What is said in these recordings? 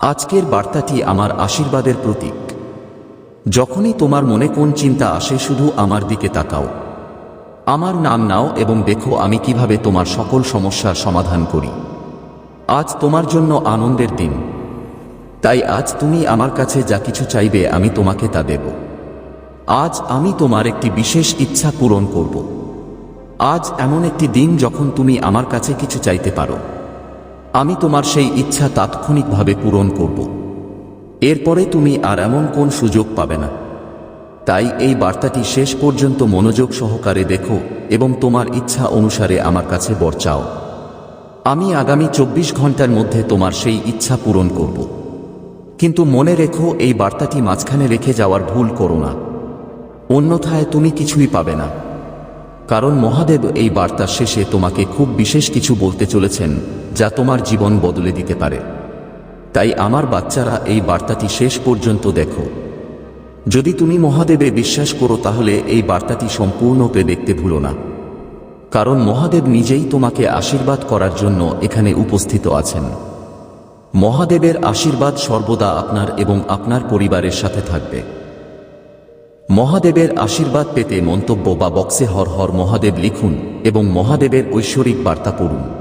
আজকের বার্তাটি আমার আশীর্বাদের প্রতীক। যখনই তোমার মনে কোন চিন্তা আসে, শুধু আমার দিকে তাকাও। আমার নাম নাও এবং দেখো আমি কীভাবে তোমার সকল সমস্যার সমাধান করি। আজ তোমার জন্য আনন্দের দিন। তাই আজ তুমি আমার কাছে যা কিছু চাইবে, আমি তোমাকে তা দেব। আজ আমি তোমার একটি বিশেষ ইচ্ছা পূরণ করব। আজ এমন একটি দিন যখন তুমি আমার কাছে কিছু চাইতে পারো। আমি তোমার সেই ইচ্ছা তাৎক্ষণিকভাবে পূরণ করব। এরপরে তুমি আর এমন কোন সুযোগ পাবে না। তাই এই বার্তাটি শেষ পর্যন্ত মনোযোগ সহকারে দেখো এবং তোমার ইচ্ছা অনুসারে আমার কাছে বর চাও আমি আগামী চব্বিশ ঘণ্টার মধ্যে তোমার সেই ইচ্ছা পূরণ করব। কিন্তু মনে রেখো, এই বার্তাটি মাঝখানে রেখে যাওয়ার ভুল করো না। অন্যথায় তুমি কিছুই পাবে না। কারণ মহাদেব এই বার্তার শেষে তোমাকে খুব বিশেষ কিছু বলতে চলেছেন। যা তোমার জীবন বদলে দিতে পারে। তাই আমার বাচ্চারা এই বার্তাটি শেষ পর্যন্ত দেখো। যদি তুমি মহাদেবে বিশ্বাস করো, তাহলে এই বার্তাটি সম্পূর্ণরূপে দেখতে ভুলো না। কারণ মহাদেব নিজেই তোমাকে আশীর্বাদ করার জন্য এখানে উপস্থিত আছেন। মহাদেবের আশীর্বাদ সর্বদা আপনার এবং আপনার পরিবারের সাথে থাকবে। মহাদেবের আশীর্বাদ পেতে মন্তব্য বা বক্সে হর হর মহাদেব লিখুন এবং মহাদেবের ঐশ্বরিক বার্তা পড়ুন।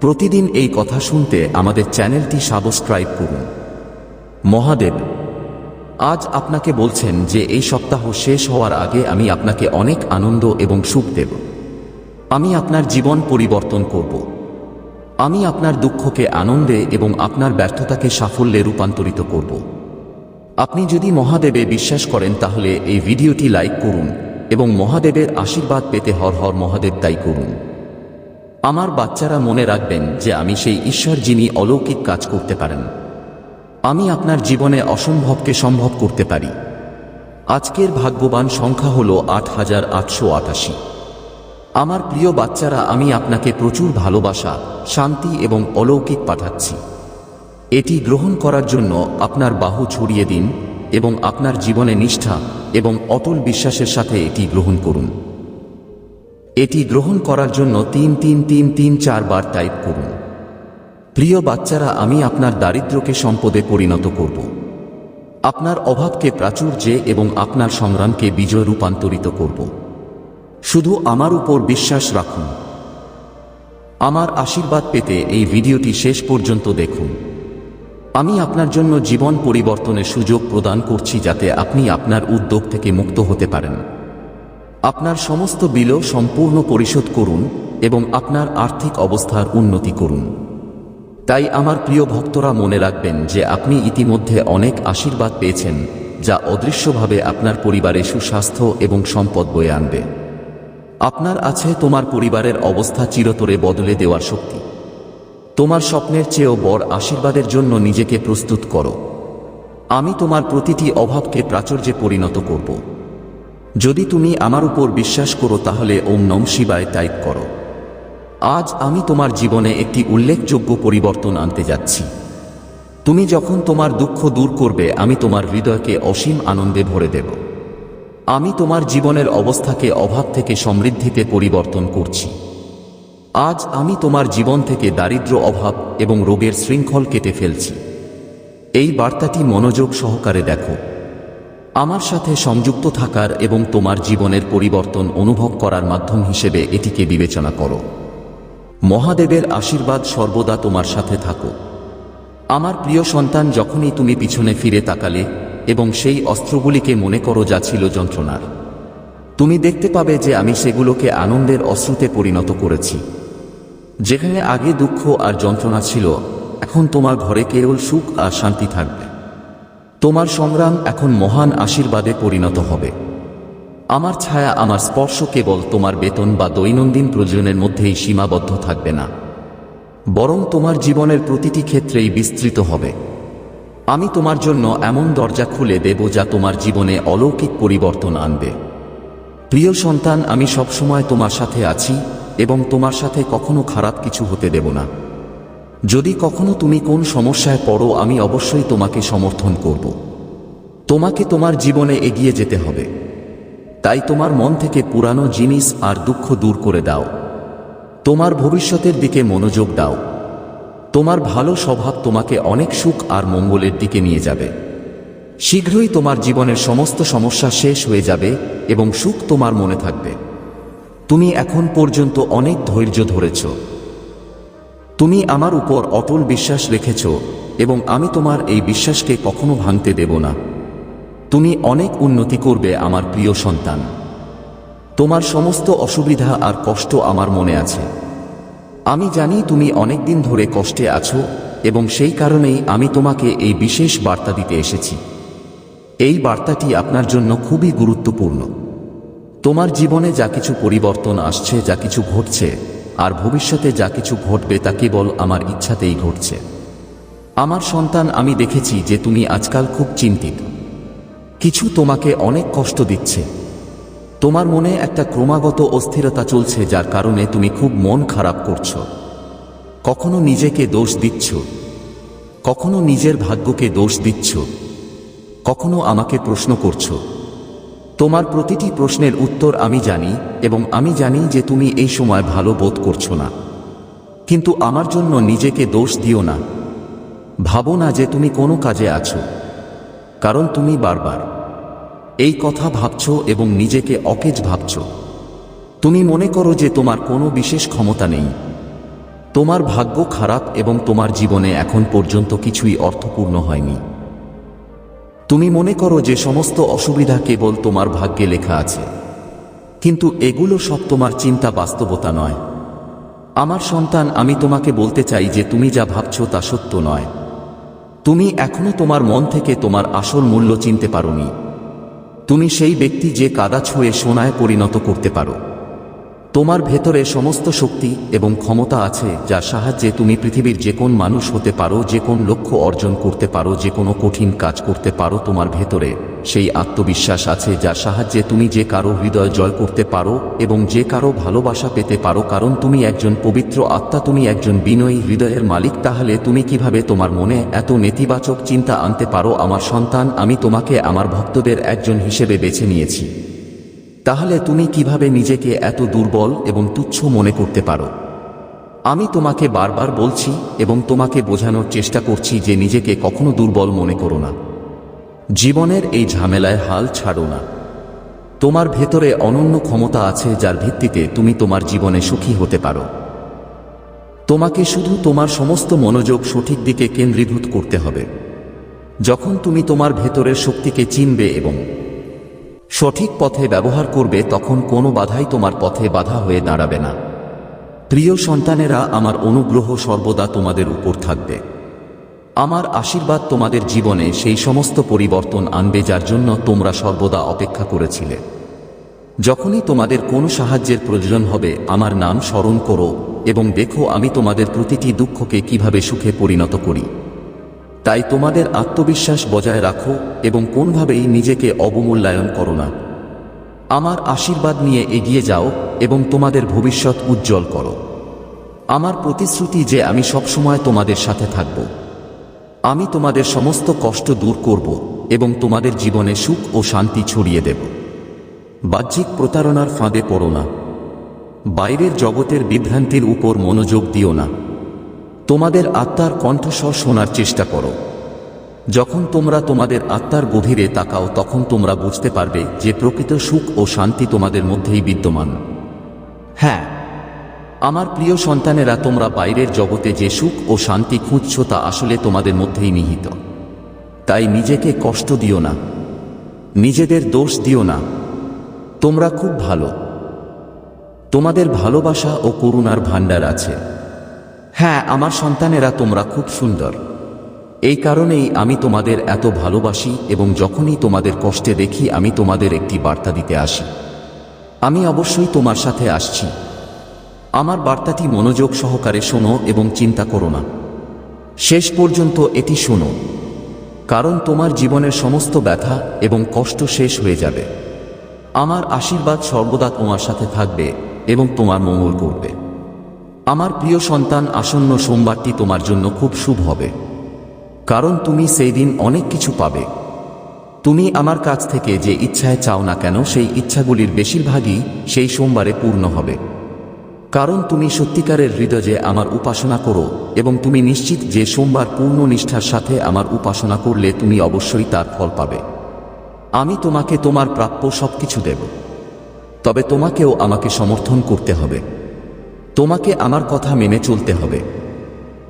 প্রতিদিন এই কথা শুনতে আমাদের চ্যানেলটি সাবস্ক্রাইব করুন। মহাদেব, আজ আপনাকে বলছেন যে এই সপ্তাহ শেষ হওয়ার আগে আমি আপনাকে অনেক আনন্দ এবং সুখ দেব। আমি আপনার জীবন পরিবর্তন করব। আমি আপনার দুঃখকে আনন্দে এবং আপনার ব্যর্থতাকে সাফল্যে রূপান্তরিত করব। আপনি যদি মহাদেবে বিশ্বাস করেন তাহলে এই ভিডিওটি লাইক করুন এবং মহাদেবের আশীর্বাদ পেতে হর হর মহাদেব তাই করুন। আমার বাচ্চারা মনে রাখবেন যে আমি সেই ঈশ্বর যিনি অলৌকিক কাজ করতে পারেন। আমি আপনার জীবনে অসম্ভবকে সম্ভব করতে পারি। আজকের ভাগ্যবান সংখ্যা হল আট হাজার আটশো আটাশি। আমার প্রিয় বাচ্চারা, আমি আপনাকে প্রচুর ভালোবাসা, শান্তি এবং অলৌকিক পাঠাচ্ছি। এটি গ্রহণ করার জন্য আপনার বাহু ছড়িয়ে দিন এবং আপনার জীবনে নিষ্ঠা এবং অটল বিশ্বাসের সাথে এটি গ্রহণ করুন। এটি গ্রহণ করার জন্য তিন তিন তিন তিন, চারবার টাইপ করুন। প্রিয় বাচ্চারা, আমি আপনার দারিদ্র্যকে সম্পদে পরিণত করব। আপনার অভাবকে প্রাচুর্যে এবং আপনার সংগ্রামকে বিজয় রূপান্তরিত করব। শুধু আমার উপর বিশ্বাস রাখুন। আমার আশীর্বাদ পেতে এই ভিডিওটি শেষ পর্যন্ত দেখুন। আমি আপনার জন্য জীবন পরিবর্তনের সুযোগ প্রদান করছি যাতে আপনি আপনার উদ্যোগ থেকে মুক্ত হতে পারেন। আপনার সমস্ত বিলও সম্পূর্ণ পরিশোধ করুন এবং আপনার আর্থিক অবস্থার উন্নতি করুন। তাই আমার প্রিয় ভক্তরা মনে রাখবেন যে আপনি ইতিমধ্যে অনেক আশীর্বাদ পেয়েছেন, যা অদৃশ্যভাবে আপনার পরিবারে সুস্বাস্থ্য এবং সম্পদ বয়ে আনবে। আপনার আছে তোমার পরিবারের অবস্থা চিরতরে বদলে দেওয়ার শক্তি। তোমার স্বপ্নের চেয়েও বড় আশীর্বাদের জন্য নিজেকে প্রস্তুত করো। আমি তোমার প্রতিটি অভাবকে প্রাচুর্যে পরিণত করব। যদি তুমি আমার উপর বিশ্বাস করো, তাহলে ওম নম শিবায় টাইপ করো। আজ আমি তোমার জীবনে একটি উল্লেখযোগ্য পরিবর্তন আনতে যাচ্ছি। তুমি যখন তোমার দুঃখ দূর করবে, আমি তোমার হৃদয়কে অসীম আনন্দে ভরে দেব। আমি তোমার জীবনের অবস্থাকে অভাব থেকে সমৃদ্ধিতে পরিবর্তন করছি। আজ আমি তোমার জীবন থেকে দারিদ্র অভাব এবং রোগের শৃঙ্খল কেটে ফেলছি। এই বার্তাটি মনোযোগ সহকারে দেখো। আমার সাথে সংযুক্ত থাকার এবং তোমার জীবনের পরিবর্তন অনুভব করার মাধ্যম হিসেবে এটিকে বিবেচনা করো। মহাদেবের আশীর্বাদ সর্বদা তোমার সাথে থাকো আমার প্রিয় সন্তান, যখনই তুমি পিছনে ফিরে তাকালে এবং সেই অস্ত্রগুলিকে মনে করো যা ছিল যন্ত্রণার, তুমি দেখতে পাবে যে আমি সেগুলোকে আনন্দের অশ্রুতে পরিণত করেছি। যেখানে আগে দুঃখ আর যন্ত্রণা ছিল, এখন তোমার ঘরে কেবল সুখ আর শান্তি থাকবে। তোমার সংগ্রাম এখন মহান আশীর্বাদে পরিণত হবে। আমার ছায়া, আমার স্পর্শ কেবল তোমার বেতন বা দৈনন্দিন প্রয়োজনের মধ্যেই সীমাবদ্ধ থাকবে না। বরং তোমার জীবনের প্রতিটি ক্ষেত্রেই বিস্তৃত হবে। আমি তোমার জন্য এমন দরজা খুলে দেব যা তোমার জীবনে অলৌকিক পরিবর্তন আনবে। প্রিয় সন্তান, আমি সবসময় তোমার সাথে আছি এবং তোমার সাথে কখনো খারাপ কিছু হতে দেব না। যদি কখনো তুমি কোন সমস্যায় পড়ো, আমি অবশ্যই তোমাকে সমর্থন করব। তোমাকে তোমার জীবনে এগিয়ে যেতে হবে। তাই তোমার মন থেকে পুরানো জিনিস আর দুঃখ দূর করে দাও। তোমার ভবিষ্যতের দিকে মনোযোগ দাও। তোমার ভালো স্বভাব তোমাকে অনেক সুখ আর মঙ্গলের দিকে নিয়ে যাবে। শীঘ্রই তোমার জীবনের সমস্ত সমস্যা শেষ হয়ে যাবে এবং সুখ তোমার মনে থাকবে। তুমি এখন পর্যন্ত অনেক ধৈর্য ধরেছ। তুমি আমার উপর অটল বিশ্বাস রেখেছ এবং আমি তোমার এই বিশ্বাসকে কখনো ভাঙতে দেব না। তুমি অনেক উন্নতি করবে আমার প্রিয় সন্তান। তোমার সমস্ত অসুবিধা আর কষ্ট আমার মনে আছে। আমি জানি তুমি অনেক দিন ধরে কষ্টে আছো এবং সেই কারণেই আমি তোমাকে এই বিশেষ বার্তা দিতে এসেছি। এই বার্তাটি আপনার জন্য খুবই গুরুত্বপূর্ণ। তোমার জীবনে যা কিছু পরিবর্তন আসছে, যা কিছু ঘটছে আর ভবিষ্যতে যা কিছু ঘটবে তা কেবল আমার ইচ্ছাতেই ঘটছে। আমার সন্তান, আমি দেখেছি যে তুমি আজকাল খুব চিন্তিত। কিছু তোমাকে অনেক কষ্ট দিচ্ছে। তোমার মনে একটা ক্রমাগত অস্থিরতা চলছে, যার কারণে তুমি খুব মন খারাপ করছ। কখনো নিজেকে দোষ দিচ্ছ। কখনো নিজের ভাগ্যকে দোষ দিচ্ছ। কখনো আমাকে প্রশ্ন করছ। তোমার প্রতিটি প্রশ্নের উত্তর আমি জানি এবং আমি জানি যে তুমি এই সময় ভালো বোধ করছ না। কিন্তু আমার জন্য নিজেকে দোষ দিও না। ভাবো না যে তুমি কোনো কাজে আছো। কারণ তুমি বারবার এই কথা ভাবছ এবং নিজেকে অকেজ ভাবছ। তুমি মনে করো যে তোমার কোনো বিশেষ ক্ষমতা নেই। তোমার ভাগ্য খারাপ এবং তোমার জীবনে এখন পর্যন্ত কিছুই অর্থপূর্ণ হয়নি। তুমি মনে করো যে সমস্ত অসুবিধা কেবল তোমার ভাগ্যে লেখা আছে। কিন্তু এগুলো সব তোমার চিন্তা বাস্তবতা নয়। আমার সন্তান, আমি তোমাকে বলতে চাই যে তুমি যা ভাবছ তা সত্য নয়। তুমি এখনও তোমার মন থেকে তোমার আসল মূল্য চিনতে পারোনি। তুমি সেই ব্যক্তি যে কাদা ছুঁয়ে সোনায় পরিণত করতে পারো। তোমার ভেতরে সমস্ত শক্তি এবং ক্ষমতা আছে যার সাহায্যে তুমি পৃথিবীর যে কোন মানুষ হতে পারো, যে কোন লক্ষ্য অর্জন করতে পারো, যে কোনো কঠিন কাজ করতে পারো তোমার ভেতরে। সেই আত্মবিশ্বাস আছে যার সাহায্যে তুমি যে কারও হৃদয় জয় করতে পারো এবং যে কারও ভালোবাসা পেতে পারো। কারণ তুমি একজন পবিত্র আত্মা, তুমি একজন বিনয়ী হৃদয়ের মালিক, তাহলে তুমি কীভাবে তোমার মনে এত নেতিবাচক চিন্তা আনতে পারো? আমার সন্তান, আমি তোমাকে আমার ভক্তদের একজন হিসেবে বেছে নিয়েছি। তাহলে তুমি কীভাবে নিজেকে এত দুর্বল এবং তুচ্ছ মনে করতে পারো? আমি তোমাকে বারবার বলছি এবং তোমাকে বোঝানোর চেষ্টা করছি যে নিজেকে কখনো দুর্বল মনে করো না। জীবনের এই ঝামেলায় হাল ছাড়ো না। তোমার ভেতরে অনন্য ক্ষমতা আছে যার ভিত্তিতে তুমি তোমার জীবনে সুখী হতে পারো। তোমাকে শুধু তোমার সমস্ত মনোযোগ সঠিক দিকে কেন্দ্রীভূত করতে হবে। যখন তুমি তোমার ভেতরের শক্তিকে চিনবে এবং সঠিক পথে ব্যবহার করবে তখন কোনো বাধাই তোমার পথে বাধা হয়ে দাঁড়াবে না। প্রিয় সন্তানেরা, আমার অনুগ্রহ সর্বদা তোমাদের উপর থাকবে। আমার আশীর্বাদ তোমাদের জীবনে সেই সমস্ত পরিবর্তন আনবে যার জন্য তোমরা সর্বদা অপেক্ষা করেছিলে। যখনই তোমাদের কোনো সাহায্যের প্রয়োজন হবে, আমার নাম স্মরণ করো এবং দেখো আমি তোমাদের প্রতিটি দুঃখকে কীভাবে সুখে পরিণত করি। তাই তোমাদের আত্মবিশ্বাস বজায় রাখো এবং কোনভাবেই নিজেকে অবমূল্যায়ন করো না। আমার আশীর্বাদ নিয়ে এগিয়ে যাও এবং তোমাদের ভবিষ্যৎ উজ্জ্বল করো। আমার প্রতিশ্রুতি যে আমি সবসময় তোমাদের সাথে থাকব। আমি তোমাদের সমস্ত কষ্ট দূর করব এবং তোমাদের জীবনে সুখ ও শান্তি ছড়িয়ে দেব। বাহ্যিক প্রতারণার ফাঁদে পড়ো না। বাইরের জগতের বিভ্রান্তির উপর মনোযোগ দিও না। তোমাদের আত্মার কণ্ঠস্বর শোনার চেষ্টা করো। যখন তোমরা তোমাদের আত্মার গভীরে তাকাও, তখন তোমরা বুঝতে পারবে যে প্রকৃত সুখ ও শান্তি তোমাদের মধ্যেই বিদ্যমান। হ্যাঁ আমার প্রিয় সন্তানেরা, তোমরা বাইরের জগতে যে সুখ ও শান্তি খুঁজছ তা আসলে তোমাদের মধ্যেই নিহিত। তাই নিজেকে কষ্ট দিও না, নিজেদের দোষ দিও না। তোমরা খুব ভালো। তোমাদের ভালোবাসা ও করুণার ভাণ্ডার আছে। হ্যাঁ আমার সন্তানেরা তোমরা খুব সুন্দর। এই কারণেই আমি তোমাদের এত ভালোবাসি এবং যখনই তোমাদের কষ্টে দেখি আমি তোমাদের একটি বার্তা দিতে আসি। আমি অবশ্যই তোমার সাথে আসছি। আমার বার্তাটি মনোযোগ সহকারে শোনো এবং চিন্তা করো না। শেষ পর্যন্ত এটি শোনো। কারণ তোমার জীবনের সমস্ত ব্যথা এবং কষ্ট শেষ হয়ে যাবে। আমার আশীর্বাদ সর্বদা তোমার সাথে থাকবে এবং তোমার মঙ্গল করবে। আমার প্রিয় সন্তান, আসন্ন সোমবারটি তোমার জন্য খুব শুভ হবে। কারণ তুমি সেই দিন অনেক কিছু পাবে। তুমি আমার কাছ থেকে যে ইচ্ছায় চাও না কেন, সেই ইচ্ছাগুলির বেশিরভাগই সেই সোমবারে পূর্ণ হবে। কারণ তুমি সত্যিকারের হৃদয়ে আমার উপাসনা করো, এবং তুমি নিশ্চিত যে সোমবার পূর্ণ নিষ্ঠার সাথে আমার উপাসনা করলে তুমি অবশ্যই তার ফল পাবে। আমি তোমাকে তোমার প্রাপ্য সবকিছু দেব। তবে তোমাকেও আমাকে সমর্থন করতে হবে। তোমাকে আমার কথা মেনে চলতে হবে।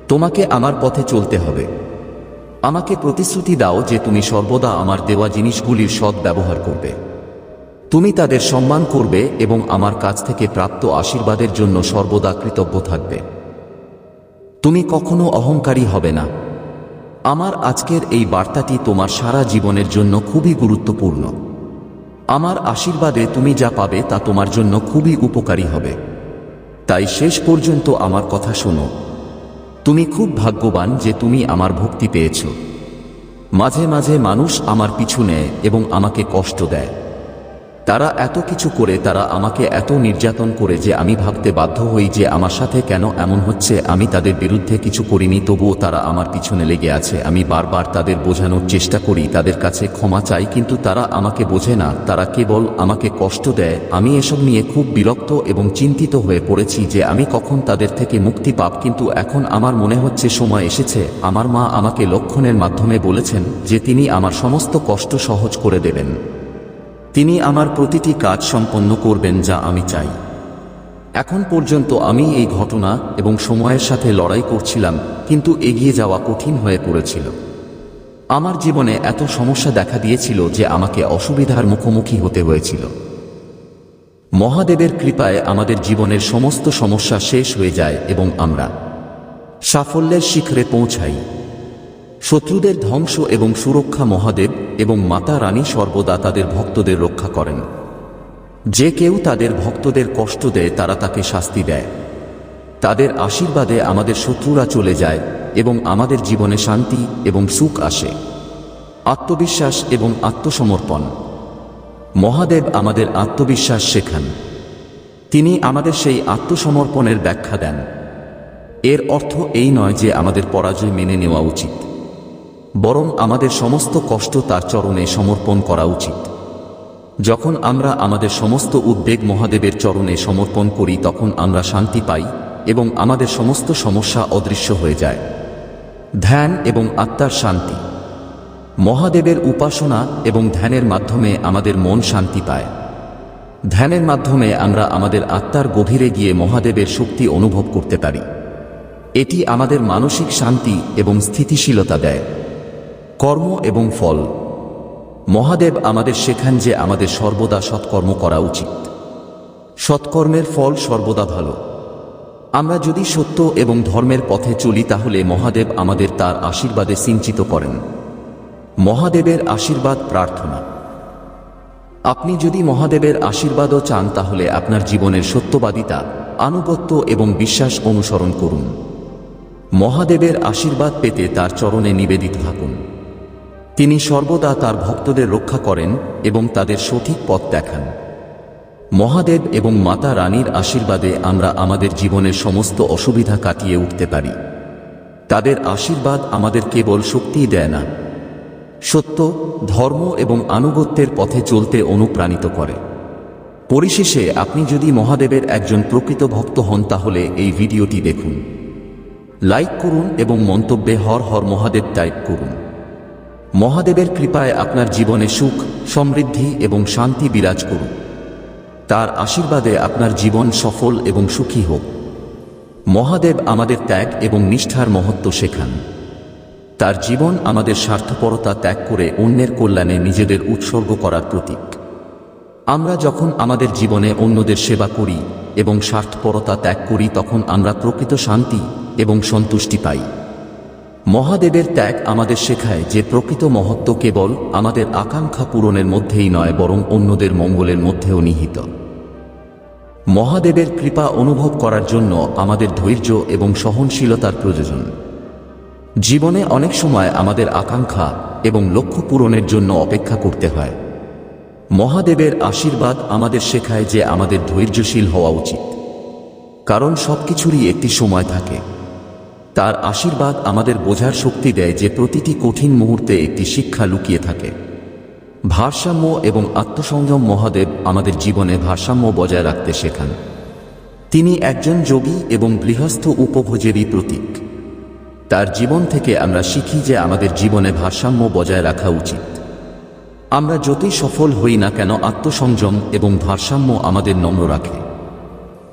তোমাকে আমার পথে চলতে হবে। আমাকে প্রতিশ্রুতি দাও যে তুমি সর্বদা আমার দেওয়া জিনিসগুলির সৎ ব্যবহার করবে। তুমি তাদের সম্মান করবে এবং আমার কাছ থেকে প্রাপ্ত আশীর্বাদের জন্য সর্বদা কৃতজ্ঞ থাকবে। তুমি কখনো অহংকারী হবে না। আমার আজকের এই বার্তাটি তোমার সারা জীবনের জন্য খুবই গুরুত্বপূর্ণ। আমার আশীর্বাদে তুমি যা পাবে তা তোমার জন্য খুবই উপকারী হবে। তাই শেষ পর্যন্ত আমার কথা শোনো। তুমি খুব ভাগ্যবান যে তুমি আমার ভক্তি পেয়েছ। মাঝে মাঝে মানুষ আমার পিছু নেয় এবং আমাকে কষ্ট দেয়। তারা এত কিছু করে, তারা আমাকে এত নির্যাতন করে যে আমি ভাবতে বাধ্য হই যে আমার সাথে কেন এমন হচ্ছে, আমি তাদের বিরুদ্ধে কিছু করিনি, তবুও তারা আমার পিছনে লেগে আছে। আমি বারবার তাদের বোঝানোর চেষ্টা করি, তাদের কাছে ক্ষমা চাই, কিন্তু তারা আমাকে বোঝে না। তারা কেবল আমাকে কষ্ট দেয়। আমি এসব নিয়ে খুব বিরক্ত এবং চিন্তিত হয়ে পড়েছি যে আমি কখন তাদের থেকে মুক্তি পাব, কিন্তু এখন আমার মনে হচ্ছে সময় এসেছে। আমার মা আমাকে লক্ষণের মাধ্যমে বলেছেন যে তিনি আমার সমস্ত কষ্ট সহজ করে দেবেন। তিনি আমার প্রতিটি কাজ সম্পন্ন করবেন যা আমি চাই। এখন পর্যন্ত আমি এই ঘটনা এবং সময়ের সাথে লড়াই করছিলাম, কিন্তু এগিয়ে যাওয়া কঠিন হয়ে পড়েছিল। আমার জীবনে এত সমস্যা দেখা দিয়েছিল যে আমাকে অসুবিধার মুখোমুখি হতে হয়েছিল। মহাদেবের কৃপায় আমাদের জীবনের সমস্ত সমস্যা শেষ হয়ে যায় এবং আমরা সাফল্যের শিখরে পৌঁছাই। শত্রুদের ধ্বংস এবং সুরক্ষা মহাদেব এবং মাতা রানী সর্বদা তাদের ভক্তদের রক্ষা করেন। যে কেউ তাদের ভক্তদের কষ্ট দেয়, তারা তাকে শাস্তি দেয়। তাদের আশীর্বাদে আমাদের শত্রুরা চলে যায় এবং আমাদের জীবনে শান্তি এবং সুখ আসে। আত্মবিশ্বাস এবং আত্মসমর্পণ। মহাদেব আমাদের আত্মবিশ্বাস শেখান। তিনি আমাদের সেই আত্মসমর্পণের ব্যাখ্যা দেন। এর অর্থ এই নয় যে আমাদের পরাজয় মেনে নেওয়া উচিত। বরং আমাদের সমস্ত কষ্ট তার চরণে সমর্পণ করা উচিত। যখন আমরা আমাদের সমস্ত উদ্বেগ মহাদেবের চরণে সমর্পণ করি, তখন আমরা শান্তি পাই এবং আমাদের সমস্ত সমস্যা অদৃশ্য হয়ে যায়। ধ্যান এবং আত্মার শান্তি। মহাদেবের উপাসনা এবং ধ্যানের মাধ্যমে আমাদের মন শান্তি পায়। ধ্যানের মাধ্যমে আমরা আমাদের আত্মার গভীরে গিয়ে মহাদেবের শক্তি অনুভব করতে পারি। এটি আমাদের মানসিক শান্তি এবং স্থিতিশীলতা দেয়। কর্ম এবং ফল। মহাদেব আমাদের শেখান যে আমাদের সর্বদা সৎকর্ম করা উচিত। সৎকর্মের ফল সর্বদা ভালো। আমরা যদি সত্য এবং ধর্মের পথে চলি তাহলে মহাদেব আমাদের তার আশীর্বাদে সিঞ্চিত করেন। মহাদেবের আশীর্বাদ প্রার্থনা। আপনি যদি মহাদেবের আশীর্বাদও চান তাহলে আপনার জীবনের সত্যবাদিতা, আনুগত্য এবং বিশ্বাস অনুসরণ করুন। মহাদেবের আশীর্বাদ পেতে তার চরণে নিবেদিত থাকুন। তিনি সর্বদা তার ভক্তদের রক্ষা করেন এবং তাদের সঠিক পথ দেখান। মহাদেব এবং মাতা রানীর আশীর্বাদে আমরা আমাদের জীবনের সমস্ত অসুবিধা কাটিয়ে উঠতে পারি। তাদের আশীর্বাদ আমাদের কেবল শক্তিই দেয় না। সত্য, ধর্ম এবং আনুগত্যের পথে চলতে অনুপ্রাণিত করে। পরিশেষে আপনি যদি মহাদেবের একজন প্রকৃত ভক্ত হন তাহলে এই ভিডিওটি দেখুন। লাইক করুন এবং মন্তব্যে হর হর মহাদেব টাইপ করুন। মহাদেবের কৃপায় আপনার জীবনে সুখ, সমৃদ্ধি এবং শান্তি বিরাজ করুন। তার আশীর্বাদে আপনার জীবন সফল এবং সুখী হোক। মহাদেব আমাদের ত্যাগ এবং নিষ্ঠার মহত্ব শেখান। তার জীবন আমাদের স্বার্থপরতা ত্যাগ করে অন্যের কল্যাণে নিজেদের উৎসর্গ করার প্রতীক। আমরা যখন আমাদের জীবনে অন্যদের সেবা করি এবং স্বার্থপরতা ত্যাগ করি, তখন আমরা প্রকৃত শান্তি এবং সন্তুষ্টি পাই। মহাদেবের ত্যাগ আমাদের শেখায় যে প্রকৃত মহত্ব কেবল আমাদের আকাঙ্ক্ষা পূরণের মধ্যেই নয়, বরং অন্যদের মঙ্গলের মধ্যেও নিহিত। মহাদেবের কৃপা অনুভব করার জন্য আমাদের ধৈর্য এবং সহনশীলতার প্রয়োজন। জীবনে অনেক সময় আমাদের আকাঙ্ক্ষা এবং লক্ষ্য পূরণের জন্য অপেক্ষা করতে হয়। মহাদেবের আশীর্বাদ আমাদের শেখায় যে আমাদের ধৈর্যশীল হওয়া উচিত। কারণ সব কিছুরই একটি সময় থাকে। তার আশীর্বাদ আমাদের বোঝার শক্তি দেয় যে প্রতিটি কঠিন মুহূর্তে একটি শিক্ষা লুকিয়ে থাকে। ভারসাম্য এবং আত্মসংযম মহাদেব আমাদের জীবনে ভারসাম্য বজায় রাখতে শেখান। তিনি একজন যোগী এবং গৃহস্থ উপভোজেরই প্রতীক। তার জীবন থেকে আমরা শিখি যে আমাদের জীবনে ভারসাম্য বজায় রাখা উচিত। আমরা যতই সফল হই না কেন আত্মসংযম এবং ভারসাম্য আমাদের নম্র রাখে।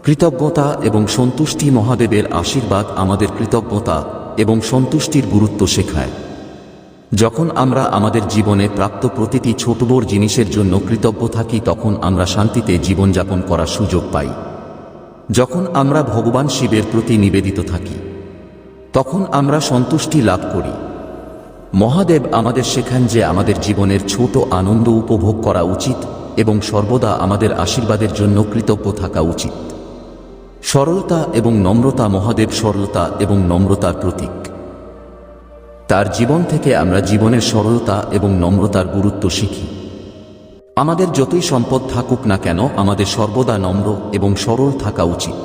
কৃতজ্ঞতা এবং সন্তুষ্টি মহাদেবের আশীর্বাদ আমাদের কৃতজ্ঞতা এবং সন্তুষ্টির গুরুত্ব শেখায়। যখন আমরা আমাদের জীবনে প্রাপ্ত প্রতিটি ছোট বড় জিনিসের জন্য কৃতজ্ঞ থাকি, তখন আমরা শান্তিতে জীবনযাপন করার সুযোগ পাই। যখন আমরা ভগবান শিবের প্রতি নিবেদিত থাকি, তখন আমরা সন্তুষ্টি লাভ করি। মহাদেব আমাদের শেখান যে আমাদের জীবনের ছোট আনন্দ উপভোগ করা উচিত এবং সর্বদা আমাদের আশীর্বাদের জন্য কৃতজ্ঞ থাকা উচিত। সরলতা এবং নম্রতা মহাদেব সরলতা এবং নম্রতার প্রতীক। তার জীবন থেকে আমরা জীবনের সরলতা এবং নম্রতার গুরুত্ব শিখি। আমাদের যতই সম্পদ থাকুক না কেন, আমাদের সর্বদা নম্র এবং সরল থাকা উচিত।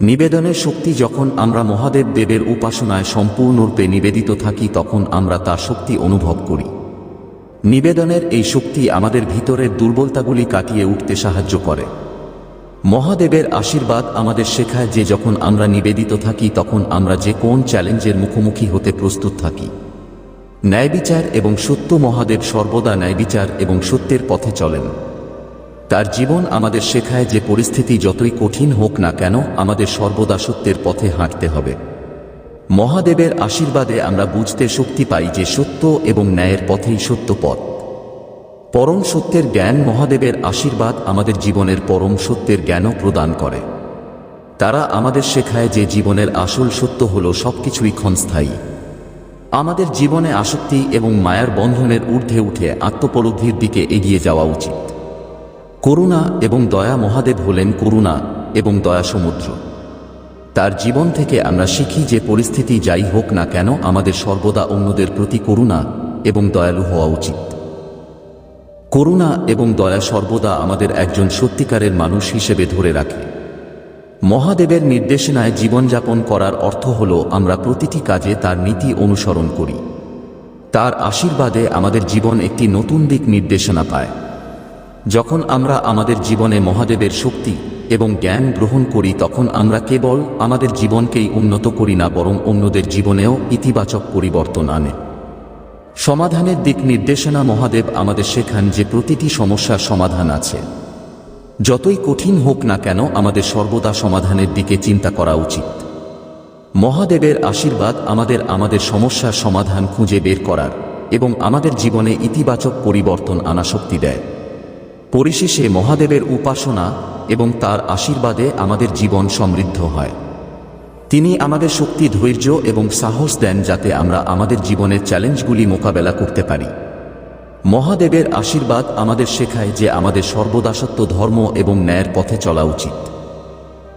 নিবেদনের শক্তি যখন আমরা মহাদেব দেবের উপাসনায় সম্পূর্ণরূপে নিবেদিত থাকি, তখন আমরা তার শক্তি অনুভব করি। নিবেদনের এই শক্তি আমাদের ভিতরের দুর্বলতাগুলি কাটিয়ে উঠতে সাহায্য করে। মহাদেবের আশীর্বাদ আমাদের শেখায় যে যখন আমরা নিবেদিত থাকি, তখন আমরা যে কোন চ্যালেঞ্জের মুখোমুখি হতে প্রস্তুত থাকি। ন্যায়বিচার এবং সত্য মহাদেব সর্বদা ন্যায়বিচার এবং সত্যের পথে চলেন। তার জীবন আমাদের শেখায় যে পরিস্থিতি যতই কঠিন হোক না কেন, আমাদের সর্বদা সত্যের পথে হাঁটতে হবে। মহাদেবের আশীর্বাদে আমরা বুঝতে শক্তি পাই যে সত্য এবং ন্যায়ের পথেই সত্য পথ। পরম সত্যের জ্ঞান মহাদেবের আশীর্বাদ আমাদের জীবনের পরম সত্যের জ্ঞানও প্রদান করে। তারা আমাদের শেখায় যে জীবনের আসল সত্য হল সবকিছুই ক্ষণস্থায়ী। আমাদের জীবনে আসক্তি এবং মায়ার বন্ধনের ঊর্ধ্বে উঠে আত্মপলব্ধির দিকে এগিয়ে যাওয়া উচিত। করুণা এবং দয়া মহাদেব হলেন করুণা এবং দয়া সমুদ্র। তার জীবন থেকে আমরা শিখি যে পরিস্থিতি যাই হোক না কেন আমাদের সর্বদা অন্যদের প্রতি করুণা এবং দয়ালু হওয়া উচিত। করুণা এবং দয়া সর্বদা আমাদের একজন সত্যিকারের মানুষ হিসেবে ধরে রাখে। মহাদেবের নির্দেশনায় জীবনযাপন করার অর্থ হল আমরা প্রতিটি কাজে তার নীতি অনুসরণ করি। তার আশীর্বাদে আমাদের জীবন একটি নতুন দিক নির্দেশনা পায়। যখন আমরা আমাদের জীবনে মহাদেবের শক্তি এবং জ্ঞান গ্রহণ করি, তখন আমরা কেবল আমাদের জীবনকেই উন্নত করি না, বরং অন্যদের জীবনেও ইতিবাচক পরিবর্তন আনে। সমাধানের দিক নির্দেশনা মহাদেব আমাদের শেখান যে প্রতিটি সমস্যার সমাধান আছে। যতই কঠিন হোক না কেন আমাদের সর্বদা সমাধানের দিকে চিন্তা করা উচিত। মহাদেবের আশীর্বাদ আমাদের আমাদের সমস্যার সমাধান খুঁজে বের করার এবং আমাদের জীবনে ইতিবাচক পরিবর্তন আনা শক্তি দেয়। পরিশেষে মহাদেবের উপাসনা এবং তার আশীর্বাদে আমাদের জীবন সমৃদ্ধ হয়। তিনি আমাদের শক্তি, ধৈর্য এবং সাহস দেন যাতে আমরা আমাদের জীবনের চ্যালেঞ্জগুলি মোকাবেলা করতে পারি। মহাদেবের আশীর্বাদ আমাদের শেখায় যে আমাদের সর্বদাসত্ব, ধর্ম এবং ন্যায়ের পথে চলা উচিত।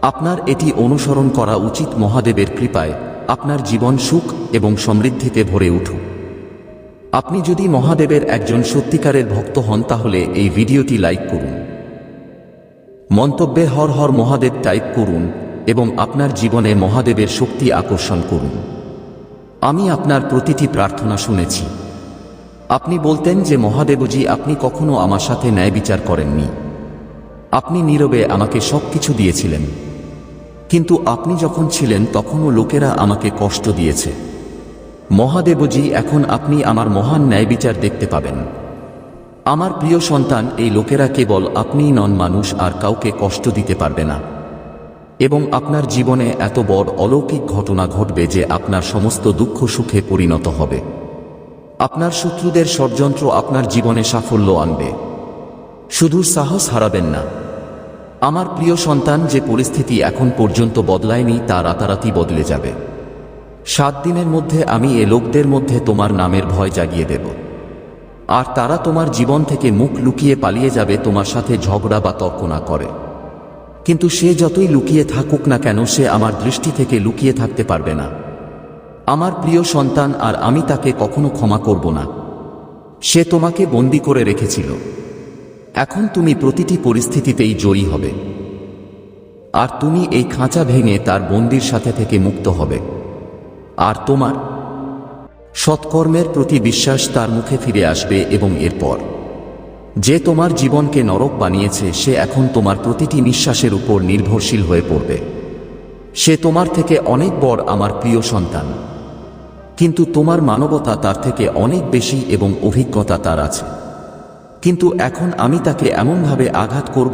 আপনার এটি অনুসরণ করা উচিত মহাদেবের কৃপায়। আপনার জীবন সুখ এবং সমৃদ্ধিতে ভরে উঠুক। আপনি যদি মহাদেবের একজন সত্যিকারের ভক্ত হন, তাহলে এই ভিডিওটি লাইক করুন। মন্তব্যে হর হর মহাদেব টাইপ করুন। এবং আপনার জীবনে মহাদেবের শক্তি আকর্ষণ করুন। আমি আপনার প্রতিটি প্রার্থনা শুনেছি। আপনি বলতেন যে, মহাদেবজি, আপনি কখনো আমার সাথে ন্যায় বিচার করেননি। আপনি নীরবে আমাকে সব কিছু দিয়েছিলেন। কিন্তু আপনি যখন ছিলেন, তখনও লোকেরা আমাকে কষ্ট দিয়েছে। মহাদেবজি, এখন আপনি আমার মহান ন্যায় বিচার দেখতে পাবেন। আমার প্রিয় সন্তান, এই লোকেরা কেবল আপনিই নন মানুষ, আর কাউকে কষ্ট দিতে পারবে না। এবং আপনার জীবনে এত বড় অলৌকিক ঘটনা ঘটবে যে আপনার সমস্ত দুঃখ সুখে পরিণত হবে। আপনার শত্রুদের ষড়যন্ত্র আপনার জীবনে সাফল্য আনবে। শুধু সাহস হারাবেন না। আমার প্রিয় সন্তান, যে পরিস্থিতি এখন পর্যন্ত বদলায়নি, তা রাতারাতি বদলে যাবে। সাত দিনের মধ্যে আমি এ লোকদের মধ্যে তোমার নামের ভয় জাগিয়ে দেব। আর তারা তোমার জীবন থেকে মুখ লুকিয়ে পালিয়ে যাবে, তোমার সাথে ঝগড়া বা তর্ক না করে। কিন্তু সে যতই লুকিয়ে থাকুক না কেন, সে আমার দৃষ্টি থেকে লুকিয়ে থাকতে পারবে না। আমার প্রিয় সন্তান, আর আমি তাকে কখনো ক্ষমা করব না। সে তোমাকে বন্দি করে রেখেছিল। এখন তুমি প্রতিটি পরিস্থিতিতেই জয়ী হবে। আর তুমি এই খাঁচা ভেঙে তার বন্দির সাথে থেকে মুক্ত হবে। আর তোমার সৎকর্মের প্রতি বিশ্বাস তার মুখে ফিরে আসবে এবং এরপর যে তোমার জীবনকে নরক বানিয়েছে, সে এখন তোমার প্রতিটি নিঃশ্বাসের উপর নির্ভরশীল হয়ে পড়বে। সে তোমার থেকে অনেক বড় আমার প্রিয় সন্তান। কিন্তু তোমার মানবতা তার থেকে অনেক বেশি এবং অভিজ্ঞতা তার আছে। কিন্তু এখন আমি তাকে এমনভাবে আঘাত করব